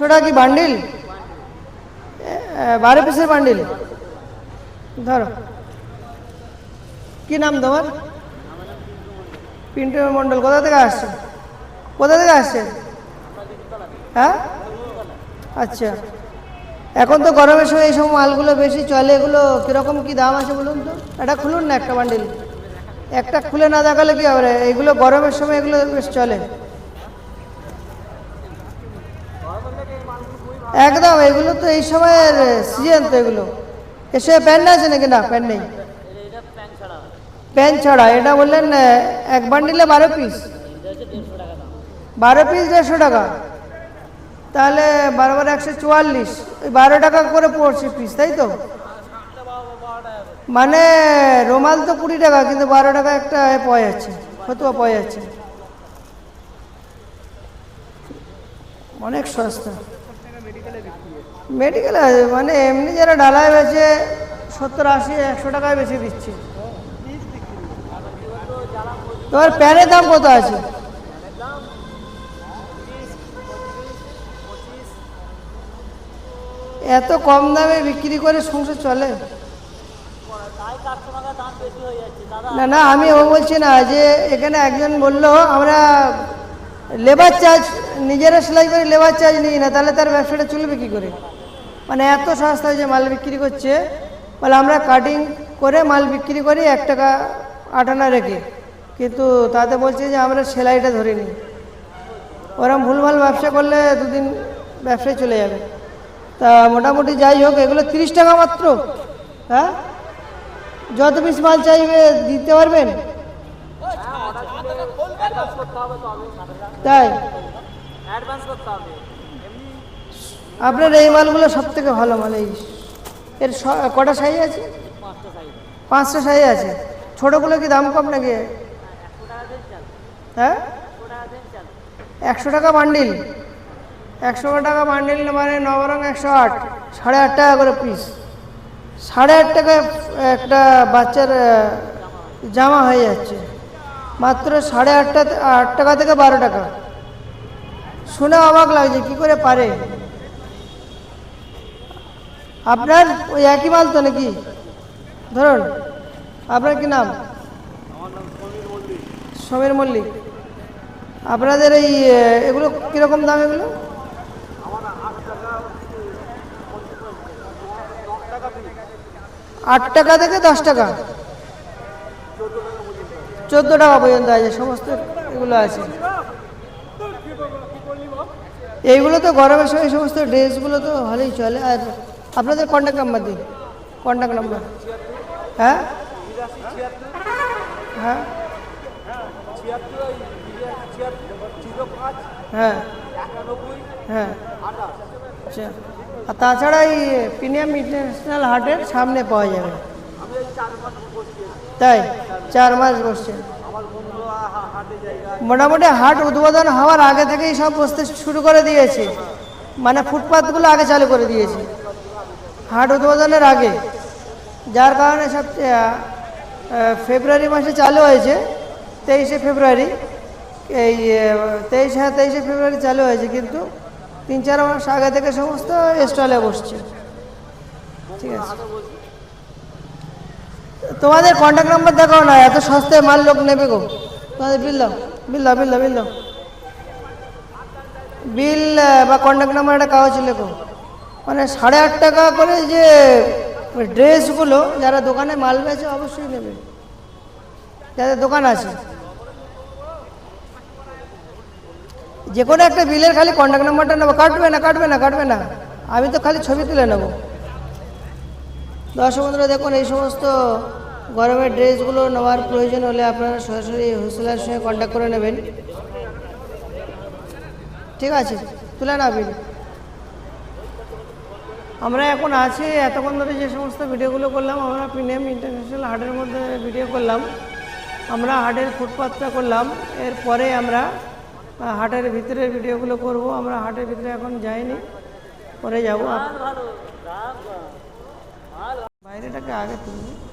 একশো টাকা কি বান্ডিল? বারো পিসের বান্ডিল। ধরো। কি নাম তোমার? পিন্টু মণ্ডল, কোথা থেকে আসছে? কোথা থেকে আসছে হ্যাঁ? আচ্ছা। এখন তো গরমের সময় এই সব মালগুলো বেশি চলে, এগুলো কীরকম কি দাম আছে বলুন তো? এটা খুলুন না একটা বান্ডিল। একটা খুলে না দেখালে কি হবে? এগুলো গরমের সময় এগুলো বেশ চলে। একদম, এগুলো তো এই সময়ের সিজন তো এগুলো। এসে প্যান্ট আছে নাকি? না প্যান্ট নেই। প্যান্ট ছাড়া, এটা বললেন এক বান্ডিলে বারো পিস বারো পিস দেড়শো টাকা। তাহলে বারো বারো একশো চুয়াল্লিশ। ওই বারো টাকা করে পড়ছে পিস তাই তো? মানে রোমাল তো কুড়ি টাকা, কিন্তু বারো টাকা একটা পাওয়া যাচ্ছে ফতুয়া পাওয়া যাচ্ছে অনেক সস্তা। মেডিকেল আছে মানে এমনি যারা ডালায় বেচে, সত্তর আশি, একশো টাকায় বেশি দিচ্ছে। তোমার প্যানের দাম কত আছে? এত কম দামে বিক্রি করে সংসার চলে? না না, আমি ও বলছি না, যে এখানে একজন বলল, আমরা লেবার চার্জ নিজেরা সেলাই করে লেবার চার্জ নিই না, তাহলে তার ব্যবসাটা চলবে কী করে? মানে এত সস্তায় যে মাল বিক্রি করছে, বলে আমরা কাটিং করে মাল বিক্রি করি এক টাকা আটানা রেখে। কিন্তু তাতে বলছে যে আমরা সেলাইটা ধরে নিই ওরম ভুলভাল ব্যবসা করলে দুদিন ব্যবসায় চলে যাবে। তা মোটামুটি যাই হোক, এগুলো তিরিশ টাকা মাত্র। হ্যাঁ? যত পিস মাল চাইবে দিতে পারবেন? তাই? আপনার এই মালগুলো সব থেকে ভালো মাল, এই এর কটা সাইজ আছে? পাঁচটা সাইজ আছে। ছোটোগুলো কি দাম কম নাকি? হ্যাঁ? একশো টাকা বান্ডিল। একশো টাকা বান্ডিল মানে নবরং একশো আট, সাড়ে আট টাকা করে পিস সাড়ে আট টাকা একটা বাচ্চার জামা হয়ে যাচ্ছে। মাত্র সাড়ে আটটা, আট টাকা থেকে বারো টাকা। শুনে অবাক লাগছে, কি করে পারে? আপনার ওই একই মাল তো নাকি? ধরুন, আপনার কি নাম? সমীর মল্লিক। আপনাদের এই এগুলো কীরকম দাম এগুলো? আট টাকা থেকে দশ টাকা। চোদ্দ টাকা পর্যন্ত আছে, সমস্ত এগুলো আছে। এইগুলো তো গরমের সময় সমস্ত ড্রেসগুলো তো ভালোই চলে, আর আপনাদের কন্ট্যাক্ট নাম্বার দিন। কন্ট্যাক্ট নাম্বার হ্যাঁ? হ্যাঁ? হ্যাঁ। হ্যাঁ। তাছাড়া এই প্রিমিয়াম ইন্টারন্যাশনাল হাটের সামনে পাওয়া যাবে। তাই? চার মাস বসছে। মোটামুটি হাট উদ্বোধন হওয়ার আগে থেকেই সব বসতে শুরু করে দিয়েছে। মানে ফুটপাথগুলো আগে চালু করে দিয়েছে। হাট উদ্বোধনের আগে যার কারণে সব আহ, আহ, ফেব্রুয়ারি মাসে চালু হয়েছে তেইশে ফেব্রুয়ারি এই তেইশ হ্যাঁ তেইশে ফেব্রুয়ারি চালু হয়েছে কিন্তু তিন চার মাস আগে থেকে সমস্ত স্টলে বসছে। ঠিক আছে। তোমাদের কন্ট্যাক্ট নাম্বার দেখাও না এত সস্তায় মাল লোক নেবে গো। তোমাদের বিল দাও বিল দাও বিল দাও বিল দাও। বিল বা কন্ট্যাক্ট নাম্বার একটা কাগজ লেখো। মানে সাড়ে আট টাকা করে যে ড্রেসগুলো যারা দোকানে মাল বেচে অবশ্যই নেবে। যাদের দোকান আছে। যে কোনো একটা বিলের খালি কন্ট্যাক্ট নাম্বারটা নেব। কাটবে না কাটবে না কাটবে না। আমি তো খালি ছবি তুলে নেব। দর্শক বন্ধুরা, দেখুন, এই সমস্ত গরমের ড্রেসগুলো নেওয়ার প্রয়োজন হলে আপনারা সরাসরি হোলসেলার সঙ্গে কন্ট্যাক্ট করে নেবেন। ঠিক আছে, তুলে না বিল। আমরা এখন আছি, এতক্ষণ ধরে যে সমস্ত ভিডিওগুলো করলাম, আমরা প্রিমিয়াম ইন্টারন্যাশনাল হাটের মধ্যে ভিডিও করলাম। আমরা হাটের ফুটপাথটা করলাম, এরপরে আমরা হাটের ভিতরের ভিডিওগুলো করব। আমরা হাটের ভিতরে এখন যাইনি, পরে যাব। বাইরেটাকে আগে তুলবো।